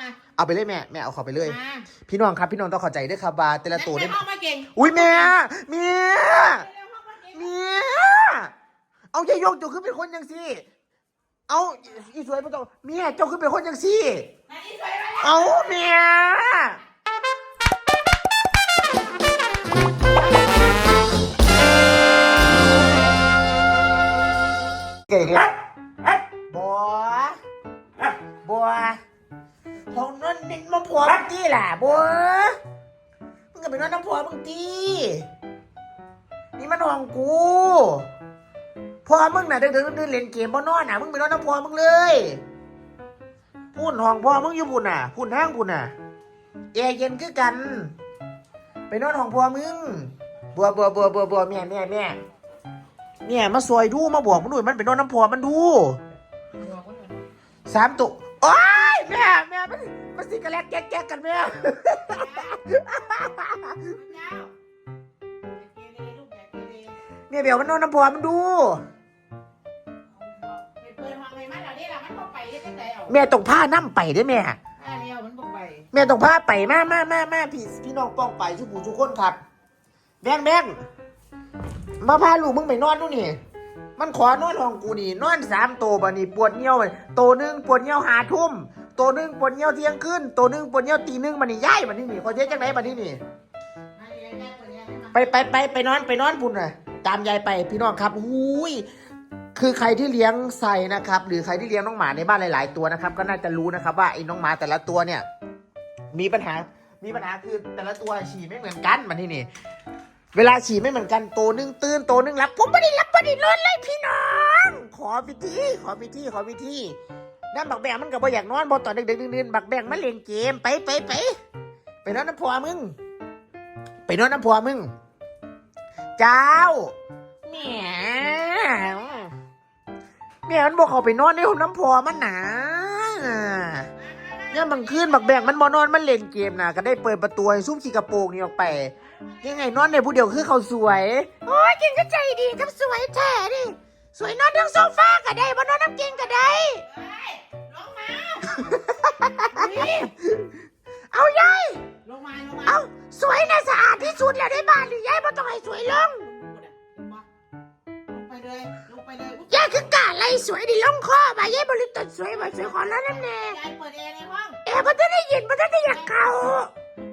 มาเอาไปเลยแม่แม่เอาเขาไปเลย มาพี่น้องครับพี่น้องต้องเข้าใจด้วยครับว่าแต่ละตัวในเนี่ยห้องมาเก่งอุ้ยแม่แม่ในห้องมาเก่งแม่เอาใจยกเจ้าขึ้นเป็นคนยังสิเอาอีสวยมาต้องแม่เจ้าขึ้นเป็นคนยังสิมาอีสวยมาแล้วเอาแม่เก่งเลยบัวบัว ห้องนั้นนินมาผัวมึงตีล่ะบัวมึงก็ไปนอนน้ำผัวมึงตีนี่มันห้องกูพ่อมึงน่ะเดินเดินเดินเล่นเกมบ่นอนน่ะมึงไปนอนน้ำผัวมึงเลยพูนห้องพ่อมึงอยู่พูนน่ะพูนห้างพูนน่ะแอร์เย็นคือกัน ไปนอนห้องพ่อมึงบัวบัวบัวบัวบัวแม่แม่แม่เนี่ยมาซอยดูมาบอกมันด้วยมันไปนอนน้ำผัวมันดูสามตุโอ้ยแม่แม่มัน มันสิกระแลกแก๊กแก๊กกันแม่เจ้าเกเรลูกอย่าเกเรเนี่ยเบลมันนอนน้ำพอมันดูไปเปิดห้องให้มันเอาดิล่ะมันบ่ไปได้จังไดเอาแม่ต้องพาน้ำไปเด้อแม่อ่าเร็วมันบ่ไปแม่ต้องพาไปมามามามาพี่พี่น้องป้องไปทุกผู้ทุกคนครับ แบงแบงมาพาลูกมึงไปนอนดูนี่ มันขอนอนห้องกูนี่ นอนสามโตวบัดนี้ปวดเงี้ยวโตวหนึงปวดเงี้ยวหาทุ่ม ตัวหนึ่งปวดเงี้ยวเที่ยงคืนโตวหนึ่งปวดเงี้ยวตีหนึ่งบัดนี้ย้ายบัดนี้นี่ขอเจ๊จังไหนบันนี่มาเรียนแม่เปิดเรียนให้มาไปไปไปไปนอนไปนอนปุ่นน่ะ ตามยายไปพี่น้องครับอุ้ยคือใครที่เลี้ยงใส่นะครับ หรือใครที่เลี้ยงน้องหมาในบ้านหลาย ๆ ตัวนะครับ ก็น่าจะรู้นะครับ ว่าไอ้น้องหมาแต่ละตัวเนี่ย มีปัญหา มีปัญหาคือแต่ละตัวฉี่ไม่เหมือนกันมาที่นี่ เวลาฉี่ไม่เหมือนกันตัวหนึงตื่นตัวหนึงรับผมไม่ได้รับไม่ได้นอนเลยพี่น้อง ขอพิธีขอพิธีขอพิธี นั่นบักแบงมันก็บ่อยากนอนบ่ตอนเด็กๆดื่นๆบักแบงมันเล่นเกมไปไปไปไปนอนน้ำพัวมึง ไปนอนน้ำพัวมึง เจ้าแหมแม่มันบอกเขาไปนอนในห้องน้ำพอมันหนาเนี่ยมันขึ้นบักแบงมันบอนอนมันเล่นเกมนะก็ได้เปิดประตูให้ซุ้มขี้กระโปรงนี่ออกไป ยังไงนอนในผู้เดียวคือเขาสวย โอ้ยกินก็ใจดีกับสวยแท้ดิ สวยนอนทั้งโซฟาก็ได้บนนอนน้ำเกงก็ได้เฮ้ยลงมาเอายายลงมาลงมาเอาสวยนะสะอาดที่สุดแล้วได้บ้านหรือยายบ่ต้องให้สวยลงลงไปเลยลงไปเลยยายคือกะไรสวยดิลงคอบ่ายายบริตรสวยบ่สวยขอแล้วนั่นแน่ยายเปิดแอร์ในห้องเอ๋มันจะได้ยินมันจะได้อยากเก่า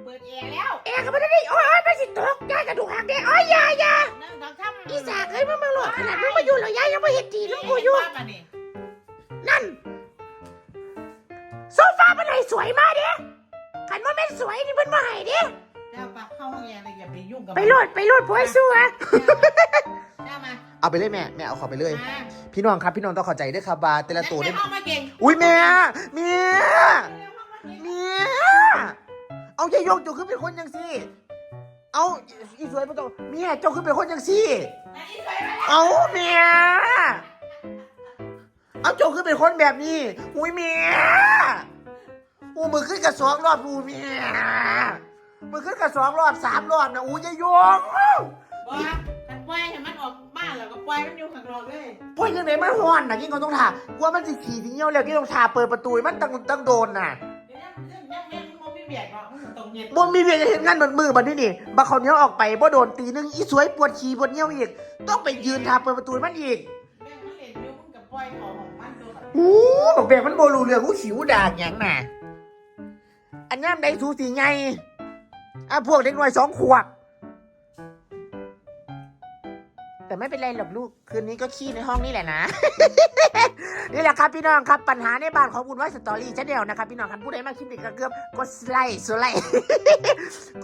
เปิดแอร์แล้วเอ๋ก็มันจะได้โอ้ยโอ้ยมันสิตกยายกระดูกหักเด้โอ้ยยายยานั่งทำทำ อีสาเคยมึงมาหลอกขนาดมึงมาอยู่แล้วยายยังไม่เห็นดีน้องกูอยู่มานี่นั่นโซฟามันไหนสวยมากเด้ขันว่าแม่นสวยนี่มันมาให้เด้แล้วปะเข้าห้องแอร์เลยอย่าไปยุ่งกับไปโหลดไปโหลดผัวสัวได้มาเอาไปเลยแม่แม่เอาเขาไปเลยมาพี่น้องครับพี่น้องต้องเข้าใจด้วยครับว่าแต่ละตัวในเนี่ยห้องมาเก่งอุ้ยแม่แม่ในห้องมาเก่งเมียเอาใจยกเจ้าขึ้นเป็นคนยังสิ เอาอีสวยมาต้องเมียเจ้าขึ้นเป็นคนยังสิมาอีสวยมาแล้วเอาเมียเอาเจ้าขึ้นเป็นคนแบบนี้อุ้ยเมียอูมือขึ้นกับสองรอบอูเมียมือขึ้นกับสองรอบสามรอบนะอูจะยงบอกว่าขันปล่อยให้มันออกบ้านแล้วก็ปล่อยมันอยู่ข้างนอกเลยพ่อยังไงมันห้อนนะยิ่งเขาต้องถ่ากลัวมันสิขี่ทิ้งเงี้ยวแล้วที่ต้องถ่าเปิดประตูให้มันตั้งตั้งโดนน่ะเดี๋ยวเรื่องเรื่อง เรื่องมันไม่เบียดหรอกมันตรงเย็นบ่มีเพียงจะเห็นงานเหมือนมือบัดนี้นี่บักเขาวเหนี้ยวออกไปบ่โดนตีหนึงอีสวยปวดฉี่ปวดเงี้ยวอีก ต้องไปยืนทาเปิดประตูให้มันอีกแม่งมันเล่นอยู่มึงกับปล่อยของของมันโดนแบบอู้บักแบกมันโบรูเรื่องกูหิวดากหยังน่ะ อันย่ำได้สูสีไงอะพวกเด็กน้อยสองขวบ แต่ไม่เป็นไรหรอกลูก คืนนี้ก็ขี้ในห้องนี่แหละนะ นี่แหละครับพี่น้องครับปัญหาในบ้านของบุญไว้สตอรี่ชาแนลนะครับพี่น้องครับผู้ใดมาคลิปนี้ก็เกือบกดไลค์สไลค์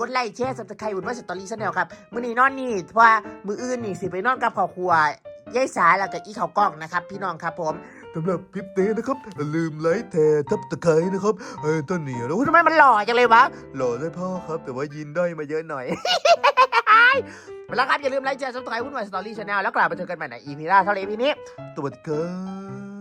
กดไลค์แชร์สับสไครต์บุญไว้สตอรี่ชาแนลครับมื้อนี้นอนนี่เพราะว่ามืออื่นนี่สิไปนอนกับครอบครัวยายสาแล้วก็อีเขาวกล้องนะครับ พี่น้องครับผมสำหรับคลิปนี้นะครับอย่าลืมไลค์แทร์ทับตะไคร้นะครับเออต้นเหนียวแล้วอุ๊ยทำไมมันหล่อจังเลยวะหล่อได้พ่อครับ แต่ว่ายินได้อยมาเยอะหน่อย ไปแล้วครับ อย่าลืมไลค์แชร์สับสไครต์บุญไว้สตอรี่ชาแนลแล้วกลับมาเจอกันใหม่ในอีพีหน้าเท่าไหร่พีนี้ตัวเกิน